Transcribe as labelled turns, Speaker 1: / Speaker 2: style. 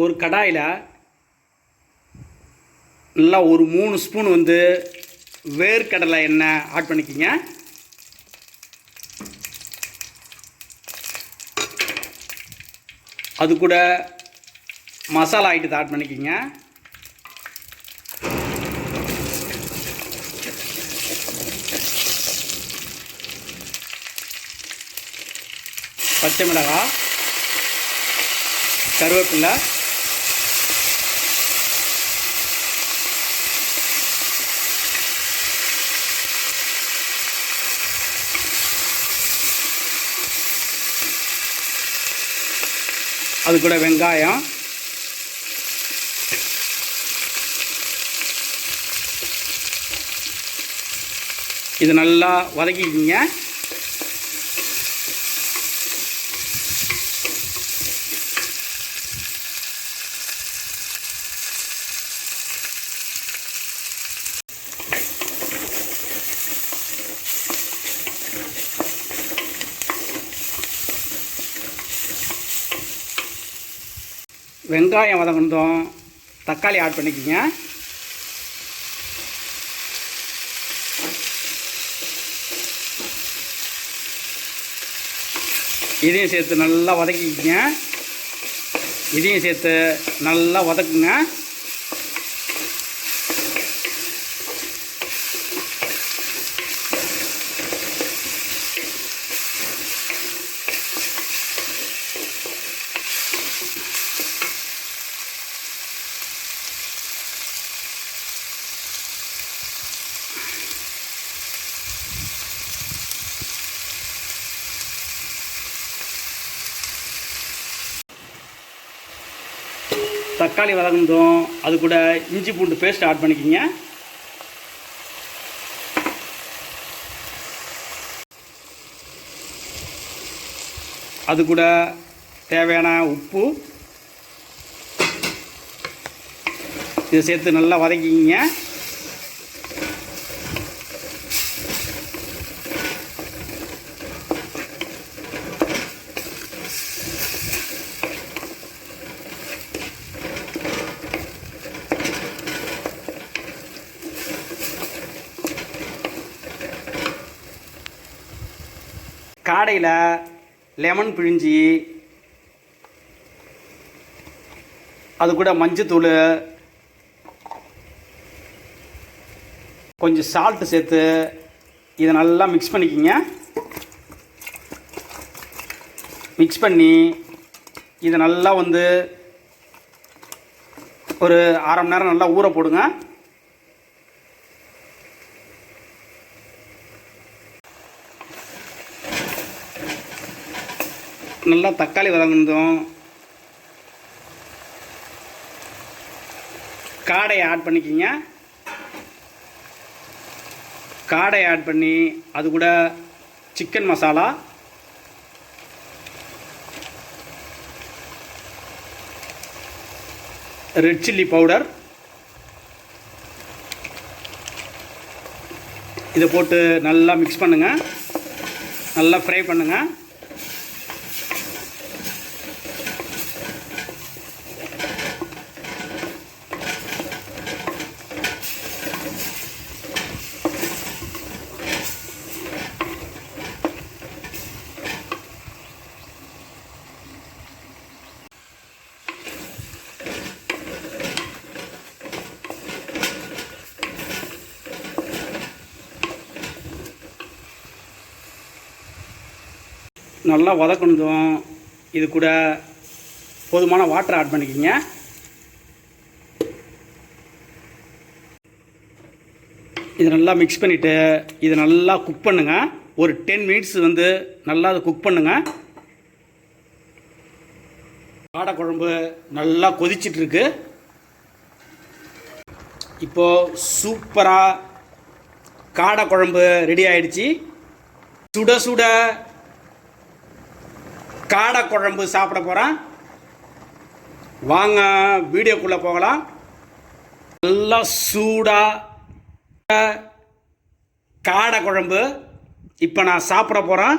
Speaker 1: ஒரு கடாயில் நல்லா ஒரு மூணு ஸ்பூன் வந்து வேர்க்கடலை எண்ணெய் ஆட் பண்ணிக்கிங்க. அது கூட மசாலா ஐட்டத்தை ஆட் பண்ணிக்கிங்க. பச்சை மிளகாய் கருவேப்பிலை அது கூட வெங்காயம். இது நல்லா வதக்கிக்கிங்க. வெங்காயம் வதங்கினதும் தக்காளி ஆட் பண்ணிக்கோங்க. இதையும் சேர்த்து நல்லா வதக்கிக்கிங்க. இதையும் சேர்த்து நல்லா வதக்குங்க. தக்காளி வதங்கினதும் அது கூட இஞ்சி பூண்டு பேஸ்ட் ஆட் பண்ணிக்கிங்க. அது கூட தேவையான உப்பு. இதை சேர்த்து நல்லா வதக்கிக்கிங்க. காடையில் லெமன் பிழிஞ்சி அது கூட மஞ்சத்தூள் கொஞ்சம் சால்ட்டு சேர்த்து இதை நல்லா மிக்ஸ் பண்ணிக்கிங்க. மிக்ஸ் பண்ணி இதை நல்லா வந்து ஒரு அரை மணி நேரம் நல்லா ஊற போடுங்க. நல்லா தக்காளி வதங்கினதும் காடையை ஆட் பண்ணிக்கிங்க. காடையை ஆட் பண்ணி அது கூட chicken masala red chilli powder இதை போட்டு நல்லா மிக்ஸ் பண்ணுங்கள் நல்லா ஃப்ரை பண்ணுங்கள் நல்லா வதக்கணும். இது கூட போதுமான வாட்டர் ஆட் பண்ணிக்கிங்க. இது நல்லா மிக்ஸ் பண்ணிவிட்டு இதை நல்லா குக் பண்ணுங்கள் ஒரு டென் மினிட்ஸ் வந்து நல்லா அதை குக் பண்ணுங்க. காடை குழம்பு நல்லா கொதிச்சிட்ருக்கு. இப்போது சூப்பராக காடை குழம்பு ரெடி ஆயிடுச்சு. சுட சுட காடை குழம்பு சாப்பிட போகிறேன் வாங்க வீடியோக்குள்ளே போகலாம். நல்லா சூடாக காடை குழம்பு இப்போ நான் சாப்பிட போகிறேன்